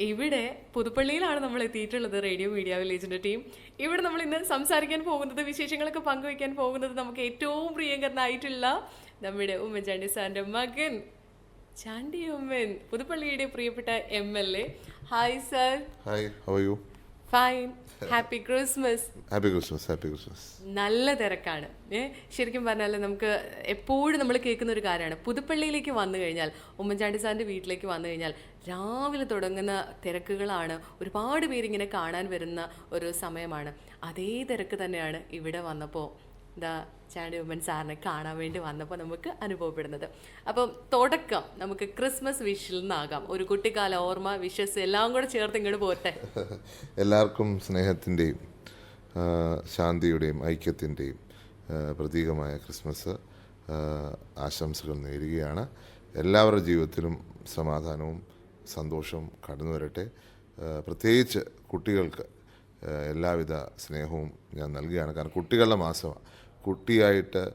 ഇവിടെ പുതുപ്പള്ളിയിലാണ് നമ്മൾ എത്തിയിട്ടുള്ളത് റേഡിയോ മീഡിയ വില്ലേജിന്റെ ടീം. ഇവിടെ നമ്മൾ ഇന്ന് സംസാരിക്കാൻ പോകുന്നത് വിശേഷങ്ങളൊക്കെ പങ്കുവയ്ക്കാൻ പോകുന്നത് നമുക്ക് ഏറ്റവും പ്രിയങ്കരനായിട്ടുള്ള നമ്മുടെ ഉമ്മൻചാണ്ടി സാറിന്റെ മകൻ ചാണ്ടി ഉമ്മൻ പുതുപ്പള്ളിയുടെ പ്രിയപ്പെട്ട M L A. Hi sir hi how you fine happy Christmas happy Christmas happy Christmas നല്ല തിരക്കാണ്. ഏ ശരിക്കും പറഞ്ഞാൽ നമുക്ക് എപ്പോഴും നമ്മൾ കേൾക്കുന്ന ഒരു കാര്യമാണ്. പുതുപ്പള്ളിയിലേക്ക് വന്നു കഴിഞ്ഞാൽ ഉമ്മൻചാണ്ടി സാറിന്റെ വീട്ടിലേക്ക് വന്നു കഴിഞ്ഞാൽ രാവിലെ തുടങ്ങുന്ന തിരക്കുകളാണ് ഒരുപാട് പേരിങ്ങനെ കാണാൻ വരുന്ന ഒരു സമയമാണ്. അതേ തിരക്ക് തന്നെയാണ് ഇവിടെ വന്നപ്പോൾ എന്താ ചാണ്ടി ഉമ്മൻ സാറിനെ കാണാൻ വേണ്ടി വന്നപ്പോൾ നമുക്ക് അനുഭവപ്പെടുന്നത്. അപ്പം തുടക്കം നമുക്ക് ക്രിസ്മസ് വിഷിൽ നിന്നാകാം. ഒരു കുട്ടിക്കാല ഓർമ്മ വിഷസ് എല്ലാം കൂടെ ചേർത്ത് ഇങ്ങോട്ട് പോട്ടെ. എല്ലാവർക്കും സ്നേഹത്തിന്റെയും ശാന്തിയുടെയും ഐക്യത്തിന്റെയും പ്രതീകമായ ക്രിസ്മസ് ആശംസകൾ നേരുകയാണ്. എല്ലാവരുടെ ജീവിതത്തിലും സമാധാനവും സന്തോഷവും കടന്നു വരട്ടെ പ്രത്യേകിച്ച് കുട്ടികൾക്ക് എല്ലാവിധ സ്നേഹവും ഞാൻ നൽകുകയാണ്. കാരണം കുട്ടികളുടെ മാസമാണ്. കുട്ടിയായിട്ട്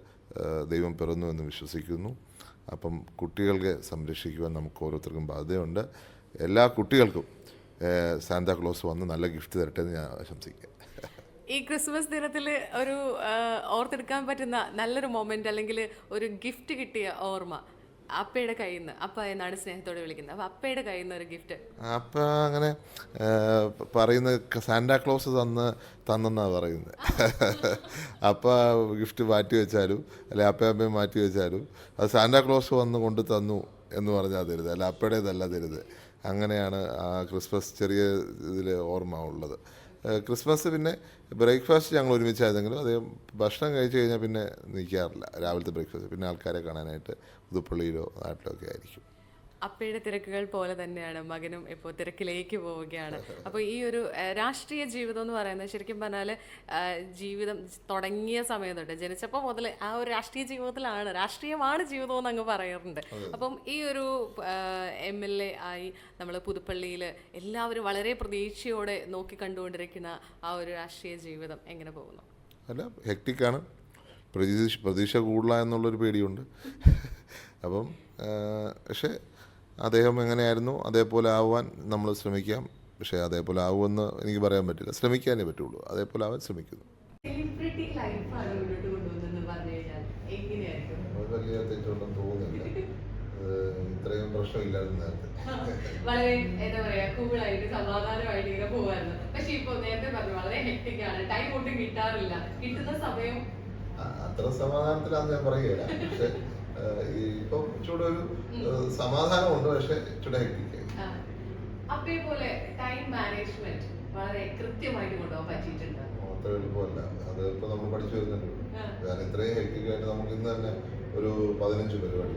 ദൈവം പിറന്നു എന്ന് വിശ്വസിക്കുന്നു. അപ്പം കുട്ടികളെ സംരക്ഷിക്കുവാൻ നമുക്ക് ഓരോരുത്തർക്കും ബാധ്യതയുണ്ട്. എല്ലാ കുട്ടികൾക്കും സാന്താക്ലോസ് വന്ന് നല്ല ഗിഫ്റ്റ് തരട്ടെ എന്ന് ഞാൻ ആശംസിക്കുക ഈ ക്രിസ്മസ് ദിനത്തിൽ ഒരു ഓർത്തെടുക്കാൻ പറ്റുന്ന നല്ലൊരു മൊമെന്റ് അല്ലെങ്കിൽ ഒരു ഗിഫ്റ്റ് കിട്ടിയ ഓർമ്മ അപ്പയുടെ കയ്യിൽ നിന്ന് അപ്പ എന്നാണ് സ്നേഹത്തോടെ വിളിക്കുന്നത്. അപ്പൊ അപ്പയുടെ കയ്യിൽ നിന്ന് ഒരു ഗിഫ്റ്റ് അപ്പ അങ്ങനെ പറയുന്ന സാന്റാക്ലോസ് തന്ന് തന്നെന്നാണ് പറയുന്നത്. അപ്പ ഗിഫ്റ്റ് മാറ്റി വെച്ചാലും അല്ലെ അപ്പയും മാറ്റി വെച്ചാലും അത് സാന്റാക്ലോസ് വന്ന് കൊണ്ട് തന്നു എന്ന് പറഞ്ഞാൽ തരുത് അല്ല അപ്പയുടേതല്ല തരുത് അങ്ങനെയാണ് ആ ക്രിസ്മസ് ചെറിയ ഇതിൽ ഓർമ്മ ഉള്ളത്. ക്രിസ്മസ് പിന്നെ ബ്രേക്ക്ഫാസ്റ്റ് ഞങ്ങൾ ഒരുമിച്ചായിരുന്നെങ്കിലും അത് ഭക്ഷണം കഴിച്ച് കഴിഞ്ഞാൽ പിന്നെ നിൽക്കാറില്ല രാവിലത്തെ ബ്രേക്ക്ഫാസ്റ്റ്. പിന്നെ ആൾക്കാരെ കാണാനായിട്ട് പുതുപ്പള്ളിയിലോ നാട്ടിലോ ഒക്കെ ആയിരിക്കും. അപ്പയുടെ തിരക്കുകൾ പോലെ തന്നെയാണ് മകനും ഇപ്പോൾ തിരക്കിലേക്ക് പോവുകയാണ്. അപ്പോൾ ഈ ഒരു രാഷ്ട്രീയ ജീവിതം എന്ന് പറയുന്നത് ശരിക്കും പറഞ്ഞാൽ ജീവിതം തുടങ്ങിയ സമയം തൊട്ട് ജനിച്ചപ്പോൾ മുതൽ ആ ഒരു രാഷ്ട്രീയ ജീവിതത്തിലാണ് രാഷ്ട്രീയമാണ് ജീവിതം എന്ന് അങ്ങ് പറയാറുണ്ട് അപ്പം ഈ ഒരു എം എൽ എ ആയി നമ്മൾ പുതുപ്പള്ളിയിൽ എല്ലാവരും വളരെ പ്രതീക്ഷയോടെ നോക്കി കണ്ടുകൊണ്ടിരിക്കുന്ന ആ ഒരു രാഷ്ട്രീയ ജീവിതം എങ്ങനെ പോകുന്നു? അല്ല ഹെക്ടിക്കാണ് പ്രതീക്ഷ പ്രതീക്ഷ കൂടുതലെന്നുള്ളൊരു പേടിയുണ്ട്. അപ്പം പക്ഷേ അദ്ദേഹം എങ്ങനെയായിരുന്നു? അതേപോലെ ആവാൻ നമ്മൾ ശ്രമിക്കാം. പക്ഷേ അതേപോലെ ആവുമെന്ന് എനിക്ക് പറയാൻ പറ്റില്ല. ശ്രമിക്കാനേ പറ്റുള്ളൂ. അതേപോലെ ആവാൻ ശ്രമിക്കുന്നു. വലിയ തെറ്റുണ്ടെന്ന് തോന്നുന്നില്ല. ഇത്രയും പ്രശ്നമില്ലായിരുന്നു നേരത്തെ വളരെ എന്താ പറയാ കൂളായിട്ട് സമാധാനമായിട്ട് ഇങ്ങനെ പോവായിരുന്നു. പക്ഷെ ഇപ്പൊ നേരത്തെ പറഞ്ഞു വളരെ ടൈം ഒട്ടും കിട്ടാറില്ല. കിട്ടുന്ന സമയം അത്ര സമാധാനത്തിലാന്ന് ഞാൻ പറയുകയില്ല. പക്ഷെ ഇപ്പം ഇച്ചിരി ഒരു സമാധാനം ഉണ്ട് പക്ഷെ ഇച്ചിരി ഹെക്ടിക്കായി അതേപോലെ ടൈം മാനേജ്മെന്റ് വളരെ കൃത്യമായിട്ട് കൊണ്ടുപോകാൻ പറ്റിയിട്ടുണ്ട്. അത്ര എളുപ്പമല്ല. അത് ഇപ്പൊ നമ്മൾ പഠിച്ചു വരുന്നുണ്ട്. കാരണം ഇത്രയും ഹെക്റ്റിക് ആയിട്ട് നമുക്ക് ഇന്ന് തന്നെ ഒരു പതിനഞ്ച് പരിപാടി.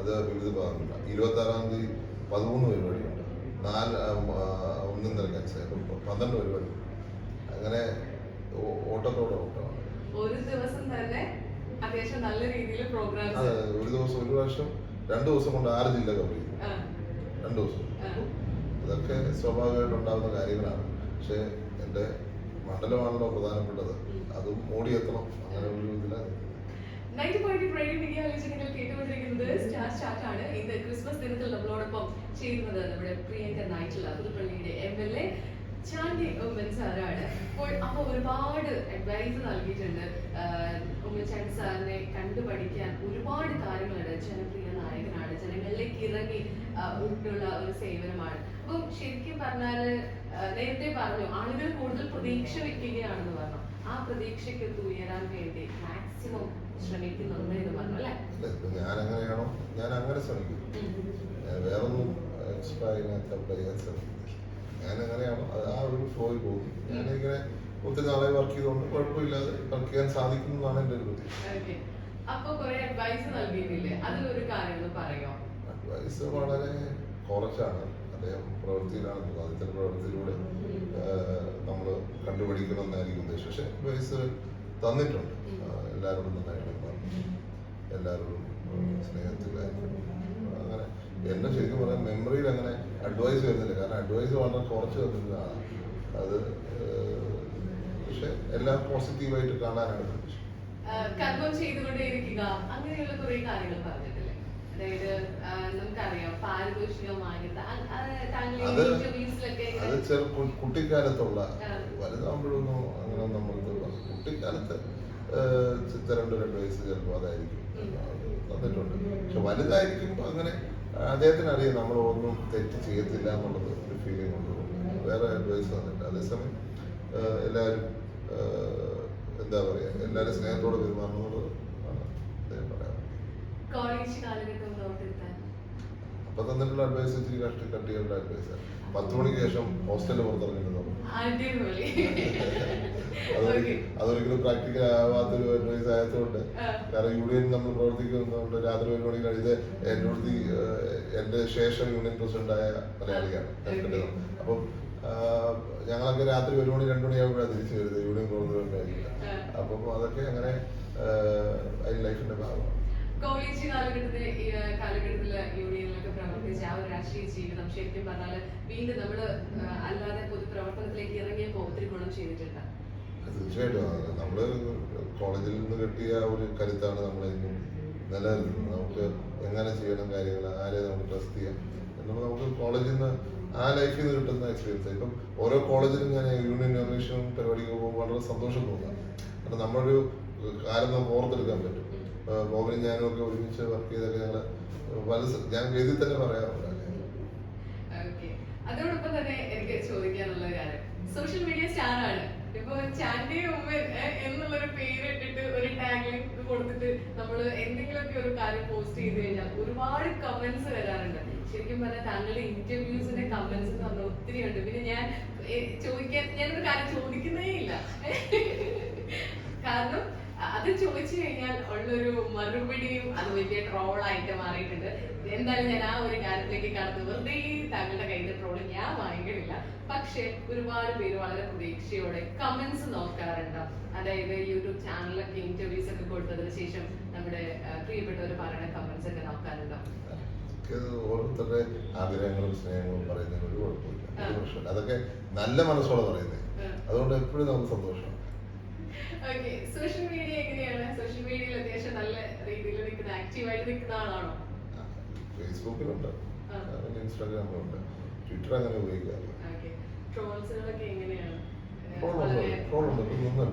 അത് വിവിധ ഭാഗങ്ങളുണ്ട്. ഇരുപത്തി ആറാം തീയതി പതിമൂന്ന് പരിപാടിയുണ്ട്. നാല് ഒന്നും തിരക്കാൻ പന്ത്രണ്ട് പരിപാടി. അങ്ങനെ ഓട്ടത്തോടെ ഓട്ടമാണ്. ഒരു ദിവസം തന്നെ അത്യാവശ്യം നല്ല രീതിയിൽ പ്രോഗ്രാം അതെ ഒരു ദിവസം ഒരു പ്രാവശ്യം രണ്ട് ദിവസം കൊണ്ട് ആറ് ജില്ല കവർ ചെയ്യും. രണ്ട് ദിവസം. അതൊക്കെ സ്വാഭാവികമായിട്ട് ഉണ്ടാകുന്ന കാര്യങ്ങളാണ്. പക്ഷേ എന്റെ മണ്ഡലമാണല്ലോ പ്രധാനപ്പെട്ടത്. അതും ഓടിയെത്തണം. അങ്ങനെ ഒരു ഇതിലാണ് നൈറ്റ് പോയിന്റ് റേഡിയോ മീഡിയ നിങ്ങൾ കേട്ടുകൊണ്ടിരിക്കുന്നത് സ്റ്റാർ സ്റ്റാർട്ട് ആണ് ഇന്ന് ക്രിസ്മസ് ദിനത്തിൽ നമ്മളോടൊപ്പം ചെയ്യുന്നത് നമ്മുടെ പ്രിയങ്കരനായിട്ടുള്ള പുതുപ്പള്ളിയുടെ M L A Chandy Oommen സാറാണ് അപ്പോൾ അപ്പോൾ ഒരുപാട് അഡ്വൈസ് നൽകിയിട്ടുണ്ട്. ഉമ്മൻചാണ്ടി സാറിനെ കണ്ടു പഠിക്കാൻ ഒരുപാട് കാര്യങ്ങളുണ്ട്. ജനപ്രിയ നായകനാണ്. ജനങ്ങളിലേക്ക് ഇറങ്ങി ഉള്ള ഒരു സേവനമാണ്. അപ്പം ശരിക്കും പറഞ്ഞാൽ നേരത്തെ പറഞ്ഞു ആളുകൾ കൂടുതൽ പ്രതീക്ഷ വെക്കുകയാണെന്ന് പറഞ്ഞു. ആ പ്രതീക്ഷയ്ക്ക് ഉയരാൻ വേണ്ടി മാക്സിമം ശ്രമിക്കുന്നുണ്ട് എന്ന് പറഞ്ഞു അല്ലേ? ഞാൻ ഞാൻ അങ്ങനെ ശ്രമിക്കും. ഞാൻ വേറൊന്നും എക്സ്ട്രാ ഇതിനകത്ത് അപ്ലൈ ചെയ്യാൻ ശ്രമിക്കുന്നില്ല ഞാൻ അങ്ങനെയാണോ ആ ഫ്ലോയിൽ പോകും. ഞാനിങ്ങനെ ഒത്തിരി നാളെ വർക്ക് ചെയ്തുകൊണ്ട് കുഴപ്പമില്ലാതെ വർക്ക് ചെയ്യാൻ സാധിക്കും എന്നാണ് എന്റെ ഒരു പ്രതീക്ഷ. അഡ്വൈസ് വളരെ കുറച്ചാണ്. അദ്ദേഹം പ്രവൃത്തിയിലാണ് അദ്ദേഹത്തിന്റെ പ്രവൃത്തിയിലൂടെ നമ്മൾ കണ്ടുപിടിക്കണമെന്നായിരിക്കും ഉദ്ദേശം. പക്ഷെ അഡ്വൈസ് തന്നിട്ടുണ്ട്. എല്ലാവരോടും നന്നായിട്ട് എല്ലാവരോടും സ്നേഹത്തിലായിരിക്കും അങ്ങനെ എന്നെ ശരിക്കും പറയാൻ മെമ്മറിയിൽ അങ്ങനെ അഡ്വൈസ് വരുന്നില്ല. കാരണം അഡ്വൈസ് വളരെ കുറച്ച് തന്നിരുന്നതാണ് അത് പക്ഷെ എല്ലാം പോസിറ്റീവായിട്ട് കാണാനാണ് കർമ്മം ചെയ്തുകൊണ്ടേയിരിക്കുക അങ്ങനെയുള്ള കുറെ കാര്യങ്ങൾ പറഞ്ഞിട്ടില്ലേ? അതായത് നമുക്കറിയാം പാരിതോഷികം വാങ്ങിയത് താങ്കൾ അത് ചെറു കുട്ടിക്കാലത്തുള്ള വലുതാകുമ്പോഴൊന്നും അങ്ങനെ നമ്മൾ കുട്ടിക്കാലത്ത് ചിത്ര രണ്ട് രണ്ട് വയസ്സ് ചിലപ്പോൾ അതായിരിക്കും. തന്നിട്ടുണ്ട്. പക്ഷെ വലുതായിരിക്കുമ്പോൾ അങ്ങനെ അദ്ദേഹത്തിന് അറിയാം നമ്മൾ ഒന്നും തെറ്റ് ചെയ്യത്തില്ല എന്നുള്ളത് ഒരു ഫീലിംഗ് ഉണ്ട്. വേറെ അഡ്വൈസ് തന്നിട്ട് അതേസമയം എല്ലാവരും എന്താ പറയുക എല്ലാവരും സ്നേഹത്തോടെ പെരുമാറുന്നുള്ളത് അപ്പൊ തന്നിട്ടുള്ള അഡ്വൈസ് ഇച്ചിരി കഷ്ടി കട്ടികളുടെ അഡ്വൈസ് പത്ത് മണിക്ക് ശേഷം ഹോസ്റ്റലിൽ പുറത്തിറങ്ങിയിട്ടുണ്ടോ അതൊരിക്കലും പ്രാക്ടിക്കൽ ആവാത്തൊരു അഡ്വൈസ് ആയതുകൊണ്ട്. കാരണം യൂണിയൻ നമ്മൾ പ്രവർത്തിക്കുന്നതുകൊണ്ട് രാത്രി ഒരു മണി കഴിഞ്ഞ് എന്റെ എന്റെ എന്റെ ശേഷം യൂണിയൻ പ്രസിഡന്റ് ആയ മലയാളിയാണ്. അപ്പം ഞങ്ങളൊക്കെ രാത്രി ഒരു മണി രണ്ടു മണിയാകുമ്പോഴാണ് തിരിച്ചു വരുന്നത്. യൂണിയൻ ആ. അപ്പം അതൊക്കെ അങ്ങനെ അതിൽ ലൈഫിന്റെ ഭാഗമാണ്. കോളേജ് കാലഘട്ടത്തിൽ കാലഘട്ടത്തിൽ യൂണിയനിലൊക്കെ പ്രവർത്തിച്ച ആ ഒരു രാഷ്ട്രീയ ജീവിതം ശരിക്കും പറഞ്ഞാൽ വീണ്ടും നമ്മൾ അല്ലാതെ പൊതുപ്രവർത്തനത്തിലേക്ക് ഇറങ്ങിയപ്പോ ഒത്തിരി ഗുണം ചെയ്തിട്ടുണ്ട്. തീർച്ചയായിട്ടും. അത് നമ്മൾ കോളേജിൽ നിന്ന് കിട്ടിയ ഒരു കരുത്താണ് നമ്മൾ ഇന്നും നിലനിൽക്കുന്നത് നമുക്ക് എങ്ങനെ ചെയ്യണം കാര്യങ്ങൾ ആരെ നമുക്ക് ട്രസ്റ്റ് ചെയ്യാം എന്നുള്ളത് നമുക്ക് കോളേജിൽ നിന്ന് ആ ലൈഫിൽ നിന്ന് കിട്ടുന്ന എക്സ്പീരിയൻസ് ഇപ്പം ഓരോ കോളേജിലും ഞാൻ യൂണിയൻ ഓർഗനൈസേഷൻ പരിപാടിക്ക് പോകുമ്പോൾ വളരെ സന്തോഷം തോന്നുക കാരണം നമ്മളൊരു കാലം നമുക്ക് ഓർത്തെടുക്കാൻ പറ്റും. ബോബനും ഞാനും ഒക്കെ ഒരുമിച്ച് വർക്ക് ചെയ്തൊക്കെ ഞങ്ങൾ പല ഞാൻ എഴുതി തന്നെ പറയാറുണ്ട്. അതോടൊപ്പം തന്നെ എനിക്ക് ചോദിക്കാനുള്ള കാര്യം. സോഷ്യൽ മീഡിയ സ്റ്റാർ ആണ്. ഇപ്പൊ ചാൻഡി ഉമ്മൻ എന്നുള്ളൊരു പേര് ഇട്ടിട്ട് ഒരു ടാഗ് കൊടുത്തിട്ട് നമ്മൾ എന്തെങ്കിലുമൊക്കെ ഒരു കാര്യം പോസ്റ്റ് ചെയ്ത് കഴിഞ്ഞാൽ ഒരുപാട് കമന്റ്സ് വരാറുണ്ട്. ശരിക്കും പറഞ്ഞാൽ താങ്കളുടെ ഇന്റർവ്യൂസിന്റെ കമന്റ്സ് എന്ന് പറഞ്ഞാൽ ഒത്തിരി ഉണ്ട്. പിന്നെ ഞാൻ മറുപടിയും അത് വലിയ ട്രോളായിട്ട് മാറിയിട്ടുണ്ട്. എന്തായാലും ഞാൻ ആ ഒരു കാര്യത്തിലേക്ക് കടന്നു. വെറുതെ താങ്കളുടെ കയ്യിൽ ട്രോൾ ഞാൻ വാങ്ങിക്കണില്ല. പക്ഷെ ഒരുപാട് പേര് വളരെ പ്രതീക്ഷയോടെ കമന്റ്സ് നോക്കാറുണ്ട്. അതായത് യൂട്യൂബ് ചാനലൊക്കെ ഇന്റർവ്യൂസ് ഒക്കെ കൊടുത്തതിന് ശേഷം നമ്മുടെ പ്രിയപ്പെട്ടവർ പറയുന്ന കമന്റ്സ് ഒക്കെ നോക്കാറുണ്ടോ. ഓരോരുത്തരുടെ ആഗ്രഹങ്ങളും സ്നേഹങ്ങളും പറയുന്നതിന് ഒരു കുഴപ്പമില്ല. അതൊക്കെ നല്ല മനസ്സോടെ പറയുന്നത്. അതുകൊണ്ട് എപ്പോഴും നമുക്ക് സന്തോഷം. ഓക്കെ സോഷ്യൽ മീഡിയ എങ്ങനെയാണ്? സോഷ്യൽ മീഡിയയിൽ അത്യാവശ്യം നല്ല രീതിയിൽ നിൽക്കുന്ന ആക്റ്റീവായിട്ട് നിൽക്കുന്ന ആളാണോ? ഫേസ്ബുക്കിലുണ്ട് ഇൻസ്റ്റാഗ്രാമിലുണ്ട് ട്വിറ്റർ അങ്ങനെ ഉപയോഗിക്കാറില്ല. ട്രോൾസുകളൊക്കെ എങ്ങനെയാണ്? ട്രോളുണ്ട് നിന്നല്ലോ.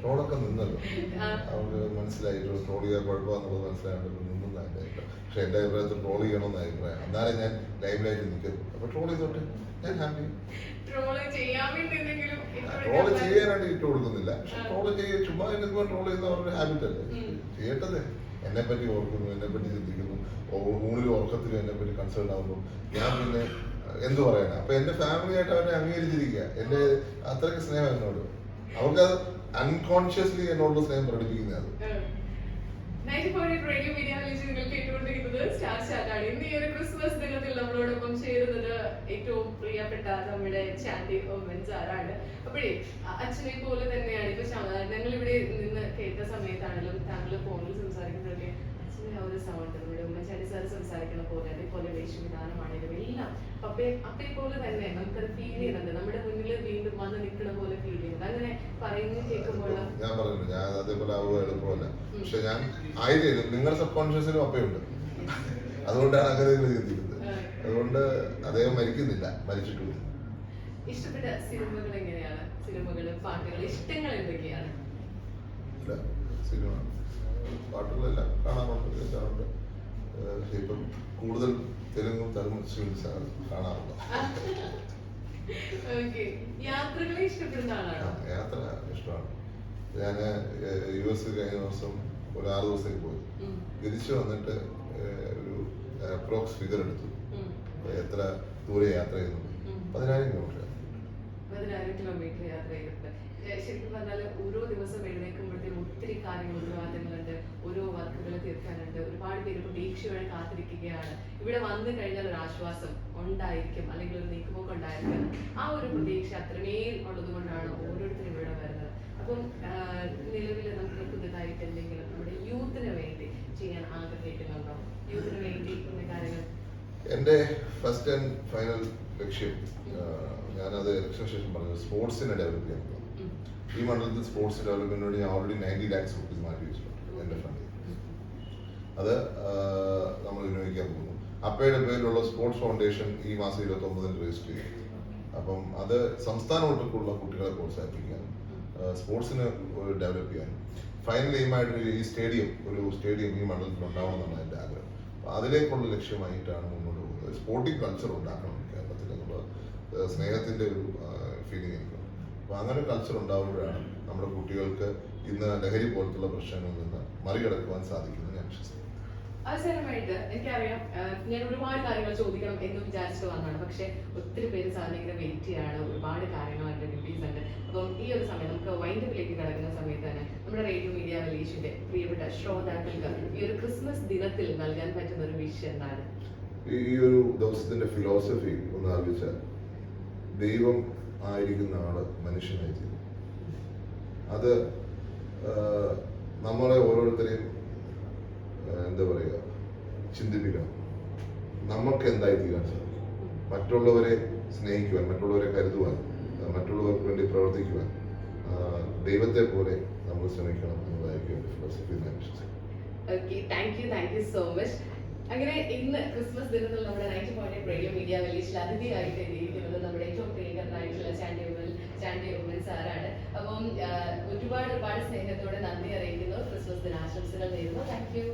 ട്രോളൊക്കെ നിന്നല്ലോ. അവർക്ക് മനസ്സിലായിട്ട് ട്രോൾ ചെയ്യാൻ കുഴപ്പമെന്നുള്ളത് മനസ്സിലായിട്ട് അഭിപ്രായം പക്ഷെ എന്റെ അഭിപ്രായത്തിൽ ട്രോൾ ചെയ്യണമെന്ന് അഭിപ്രായം. എന്നാലേ ഞാൻ ലൈവിലായിട്ട് നിൽക്കുന്നു അപ്പോൾ ട്രോൾ ചെയ്തോട്ടെ. ഞാൻ ഹാപ്പി ട്രോൾ ചെയ്യാനായിട്ട് ഇട്ട് കൊടുക്കുന്നില്ല. പക്ഷെ ട്രോൾ ചെയ്യുക ചുമ്മാ നിൽക്കുമ്പോൾ ട്രോൾ ചെയ്യുന്ന അവരുടെ ഹാബിറ്റ് അല്ലേ. ചെയ്യട്ടത് എന്നെ പറ്റി ഓർക്കുന്നു എന്നെ പറ്റി ചിന്തിക്കുന്നു ഊണിലും ഉറക്കത്തിലും എന്നെ പറ്റി കൺസേൺ ആവുന്നു. ഞാൻ പിന്നെ എന്തു പറയണം പറയാനാ? അപ്പൊ എന്റെ ഫാമിലി ആയിട്ട് അവരെ അംഗീകരിച്ചിരിക്കുക. എന്റെ അത്രയ്ക്ക് സ്നേഹം എന്നോട്. അവർക്ക് അത് അൺകോൺഷ്യസ്ലി എന്നോടുള്ള സ്നേഹം പ്രകടിപ്പിക്കുന്നത് അത് റേഡിയോ മീഡിയ സ്റ്റാർ ഇന്ന് ഏറ്റവും പ്രിയപ്പെട്ട നമ്മുടെ ചാൻഡി ഒമ്മൻസ് സാറാണ് അപ്പോഴേ അച്ഛനെ പോലെ തന്നെയാണ് ഇപ്പൊ ഞങ്ങൾ ഇവിടെ നിന്ന് കേട്ട സമയത്താണെങ്കിലും താങ്കൾ ഫോണിൽ സംസാരിക്കുന്നതൊക്കെ അച്ഛന്റെ ആ ഒരു സൗണ്ട് നമ്മുടെ ഉമ്മൻചാണ്ടി സാർ സംസാരിക്കുന്ന പോലെ അതേപോലെ വേഷവിധാനമാണെങ്കിലും എല്ലാം അപ്പേ അപ്പേ പോലെ തന്നെ നമുക്കത് ഫീൽ ചെയ്യുന്നുണ്ട്. നമ്മുടെ മുന്നിൽ വീണ്ടും വന്ന് നിൽക്കുന്ന പോലെ ഫീൽ ചെയ്യുന്നുണ്ട്. അങ്ങനെ പറയുന്നു കേൾക്കുമ്പോൾ ഞാൻ പറഞ്ഞു ഞാൻ അതേപോലെ ആവുക എളുപ്പമല്ല. പക്ഷെ ഞാൻ ആയിരം നിങ്ങളുടെ സബ് കോൺഷ്യസിലും അപ്പയുണ്ട്. അതുകൊണ്ടാണ് അങ്ങനെ ചിന്തിക്കുന്നത്. അതുകൊണ്ട് അദ്ദേഹം മരിക്കുന്നില്ല മരിച്ചിട്ടില്ല ഇഷ്ടപ്പെട്ട സിനിമകൾ എങ്ങനെയാണ്? സിനിമകൾ പാട്ടുകൾ ഇഷ്ടങ്ങൾ എന്തൊക്കെയാണ്? ഇല്ല സിനിമ പാട്ടുകളെല്ലാം കാണാറുണ്ട് കേൾക്കാറുണ്ട്. പക്ഷെ ഇപ്പം കൂടുതൽ തെലുങ്കും തമിഴും ആണ് കാണാറുള്ളത് യാത്ര ഇഷ്ടമാണ്. ഞാൻ യു എസ് കഴിഞ്ഞ ദിവസം ഒരു ആറ് ദിവസത്തേക്ക് പോയി തിരിച്ചു വന്നിട്ട് ഒരു അപ്രോക്സ് ഫിഗർ എടുത്തു. എത്ര ദൂരെ യാത്ര ഉം. പതിനായിരം കിലോമീറ്റർ പതിനായിരം കിലോമീറ്റർ യാത്ര ചെയ്തിട്ടുണ്ട് ശരിക്കും പറഞ്ഞാൽ ഓരോ ദിവസം എഴുന്നേൽക്കുമ്പോഴത്തേക്കും ഒത്തിരി കാര്യങ്ങൾ ഉത്തരവാദിത്തങ്ങളുണ്ട്. ഓരോ വർക്കുകൾ തീർക്കാനുണ്ട്. ഒരുപാട് പേര് പ്രതീക്ഷയോടെ കാത്തിരിക്കുകയാണ്. ഇവിടെ വന്നു കഴിഞ്ഞാൽ ഒരു ആശ്വാസം ഉണ്ടായിരിക്കും. അല്ലെങ്കിൽ ഒരു നീക്കുപോക്ക് ഉണ്ടായിരിക്കും. ആ ഒരു പ്രതീക്ഷ അത്രമേൽ ഉള്ളത് കൊണ്ടാണ് ഓരോരുത്തരും ഇവിടെ വരുന്നത്. അപ്പം നിലവിൽ നമുക്ക് പുതുതായിട്ട് എന്തെങ്കിലും നമ്മുടെ യൂത്തിന് വേണ്ടി ചെയ്യാൻ ആഗ്രഹിക്കുന്നുണ്ടോ? യൂത്തിന് വേണ്ടി കാര്യങ്ങൾ എന്റെ ഫസ്റ്റ് ആൻഡ് ഫൈനൽ ലക്ഷ്യം ഞാനത് ഇലക്ഷൻ ശേഷം പറഞ്ഞത് സ്പോർട്സിനെ ഡെവലപ്പ് ചെയ്യാൻ. ഈ മണ്ഡലത്തിൽ സ്പോർട്സ് ഡെവലപ്മെന്റിന് വേണ്ടി ഞാൻ ഓൾറെഡി നയന്റി ലാക്സ് റുപ്പീസ് മാറ്റി വെച്ചിട്ടുണ്ട് എന്റെ ഫണ്ടിൽ അത് നമ്മൾ വിനിയോഗിക്കാൻ പോകുന്നു. അപ്പയുടെ പേരിലുള്ള സ്പോർട്സ് ഫൗണ്ടേഷൻ ഈ മാസം ഇരുപത്തി ഒമ്പതിന് രജിസ്റ്റർ ചെയ്യും അപ്പം അത് സംസ്ഥാന ഒട്ടുക്കുള്ള കുട്ടികളെ പ്രോത്സാഹിപ്പിക്കാൻ സ്പോർട്സിന് ഡെവലപ്പ് ചെയ്യാൻ. ഫൈനൽ എയിമായിട്ട് ഈ സ്റ്റേഡിയം ഒരു സ്റ്റേഡിയം ഈ മണ്ഡലത്തിൽ ഉണ്ടാവണം എന്നാണ് എന്റെ ആഗ്രഹം. അതിലേക്കുള്ള ലക്ഷ്യമായിട്ടാണ് മുന്നോട്ട് പോകുന്നത് സ്പോർട്ടിംഗ് കൾച്ചർ ഉണ്ടാക്കണം കേരളത്തിൽ എന്നുള്ള സ്നേഹത്തിന്റെ ഒരു ഫീലിംഗ് എനിക്കുണ്ട് അപ്പോൾ അങ്ങനെ കൾച്ചർ ഉണ്ടാവുമ്പോഴാണ് നമ്മുടെ കുട്ടികൾക്ക് ഇന്ന് ലഹരി പോലത്തുള്ള പ്രശ്നങ്ങളിൽ നിന്ന് മറികടക്കുവാൻ സാധിക്കുന്നത് ഞാൻ വിശ്വസിക്കുന്നു. അവസാനമായിട്ട് എനിക്കറിയാം ഞാൻ ഒരുപാട് കാര്യങ്ങൾ ചോദിക്കണം എന്ന് വിചാരിച്ചു വന്നതാണ്. പക്ഷെ ഒത്തിരി പേര് സാറിന് ഇങ്ങനെ വെയിറ്റ് ചെയ്യാണ് ഒരുപാട് കാര്യങ്ങൾ എന്റെ ഡ്യൂട്ടീസ് ഉണ്ട്. അപ്പം ഈ ഒരു സമയം നമുക്ക് വൈൻഡപ്പിലേക്ക് കിടക്കുന്ന സമയത്ത് തന്നെ നമ്മുടെ റേഡിയോ മീഡിയ റിലീഷിന്റെ പ്രിയപ്പെട്ട ശ്രോതാക്കൾക്ക് ഈ ഒരു ക്രിസ്മസ് ദിനത്തിൽ നൽകാൻ പറ്റുന്ന ഒരു വിഷയം എന്താണ്? ഈ ഒരു ദിവസത്തിന്റെ ഫിലോസഫി ഒന്ന് ആലോചിച്ചാൽ ദൈവം ആയിരിക്കുന്ന ആൾ മനുഷ്യനായി തീരും. അത് നമ്മളെ ഓരോരുത്തരെയും എന്താ പറയുക ചിന്തിപ്പിക്കണം. നമുക്ക് എന്തായി തീരാൻ സാധിക്കും? മറ്റുള്ളവരെ സ്നേഹിക്കുവാൻ മറ്റുള്ളവരെ കരുതുവാൻ മറ്റുള്ളവർക്ക് വേണ്ടി പ്രവർത്തിക്കുവാൻ ദൈവത്തെ പോലെ നമ്മൾ ശ്രമിക്കണം എന്നതായിരിക്കും ഫിലോസഫി ഞാൻ വിശ്വസിക്കുന്നത് okay thank you thank you so much അങ്ങനെ ഇന്ന് ക്രിസ്മസ് ദിനത്തിൽ നമ്മുടെ നയന്റി പോയിന്റ് റേഡിയോ മീഡിയ വില്ലേജിൽ അതിഥിയായിട്ട് എത്തിയിരിക്കുന്നത് നമ്മുടെ ഏറ്റവും പ്രിയങ്കരനായിട്ടുള്ള ചാൻഡി ഉമ്മൻ ചാൻഡി ഉമ്മൻ സാറാണ് അപ്പം ഒരുപാട് ഒരുപാട് സ്നേഹത്തോടെ നന്ദി അറിയിക്കുന്നു. ക്രിസ്മസ് ദിനാശംസകൾ നേരുന്നു. Thank you.